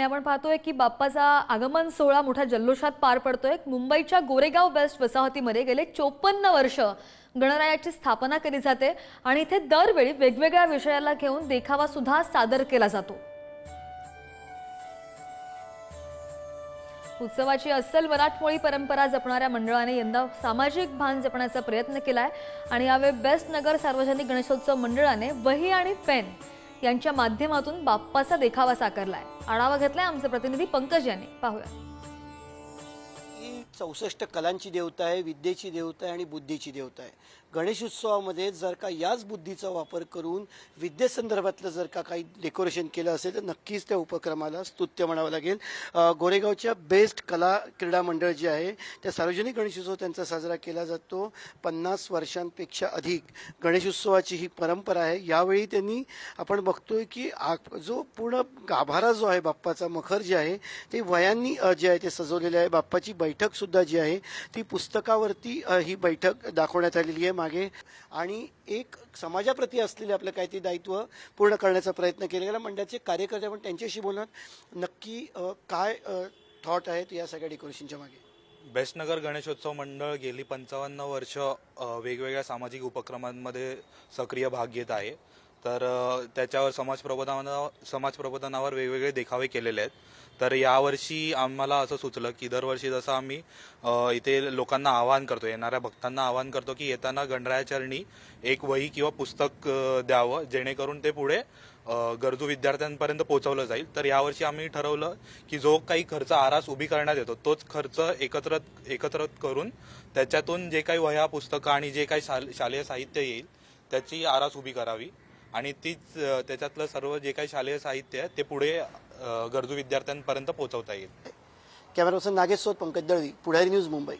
आणि आपण पाहतोय की बाप्पाचा आगमन सोहळा मोठ्या जल्लोषात पार पडतोय. मुंबईच्या गोरेगाव वेस्ट वसाहतीमध्ये गेले चोपन्न वर्ष गणरायाची स्थापना केली जाते आणि इथे दरवेळी वेगवेगळ्या विषयाला घेऊन देखावा सुद्धा सादर केला जातो. उत्सवाची अस्सल मराठमोळी परंपरा जपणाऱ्या मंडळाने यंदा सामाजिक भान जपण्याचा प्रयत्न केला आहे आणि यावेळी बेस्ट नगर सार्वजनिक गणेशोत्सव मंडळाने वही आणि पेन यांच्या माध्यमातून बाप्पाचा देखावा साकारलाय. आढावा घेतलाय आमचे प्रतिनिधी पंकज यांनी. पाहूया. चौसष्ट कलांची देवता आहे विद्येची देवता आहे आणि बुद्धीची देवता आहे. गणेश उत्सवामध्ये जर का याच बुद्धीचा वापर करून विद्येसंदर्भातलं जर का काही डेकोरेशन केलं असेल तर नक्कीच त्या उपक्रमाला स्तुत्य म्हणावं लागेल. गोरेगावच्या बेस्ट कला क्रीडा मंडळ जे आहे त्या सार्वजनिक गणेशोत्सव त्यांचा साजरा केला जातो. पन्नास वर्षांपेक्षा अधिक गणेशोत्सवाची ही परंपरा आहे. यावेळी त्यांनी आपण बघतोय की आ- जो पूर्ण गाभारा जो आहे बाप्पाचा मखर जे आहे ते वयांनी जे आहे ते सजवलेले आहे. बाप्पाची बैठक सुद्धा जी आहे ती पुस्तकावरती ही बैठक दाखवण्यात आलेली आहे मागे. आणि एक समाजाप्रती असलेले आपलं काय ते दायित्व पूर्ण करण्याचा प्रयत्न केला गेला मंडळाचे कार्यकर्ते आपण त्यांच्याशी बोलत नक्की काय थॉट आहेत या सगळ्या डेकोरेशनच्या मागे? बेस्टनगर गणेशोत्सव मंडळ गेली पंचावन्न वर्ष वेगवेगळ्या सामाजिक उपक्रमांमध्ये सक्रिय भाग घेत आहे. तर त्याच्यावर समाज प्रबोधनावर समाज प्रबोधनावर वेगवेगळे देखावे केलेले आहेत. तर यावर्षी आम्हाला असं सुचलं की दरवर्षी जसं आम्ही इथे लोकांना आवाहन करतो येणाऱ्या भक्तांना आवाहन करतो की येताना गणरायाचरणी एक वही किंवा पुस्तक द्यावं जेणेकरून ते पुढे गरजू विद्यार्थ्यांपर्यंत पोहोचवलं जाईल. तर यावर्षी आम्ही ठरवलं की जो काही खर्च आरास उभी करण्यात येतो तोच खर्च एकत्र एकत्र करून त्याच्यातून जे काही वह्या पुस्तकं आणि जे काही शाल- शालेय साहित्य येईल त्याची आरास उभी करावी. आणि तीच त्याच्यातलं सर्व जे काही शालेय साहित्य आहे ते पुढे गरजू विद्यार्थ्यांपर्यंत पोहोचवता येईल. Camera person Nagesh Pankaj Dalvi Pudhari news Mumbai.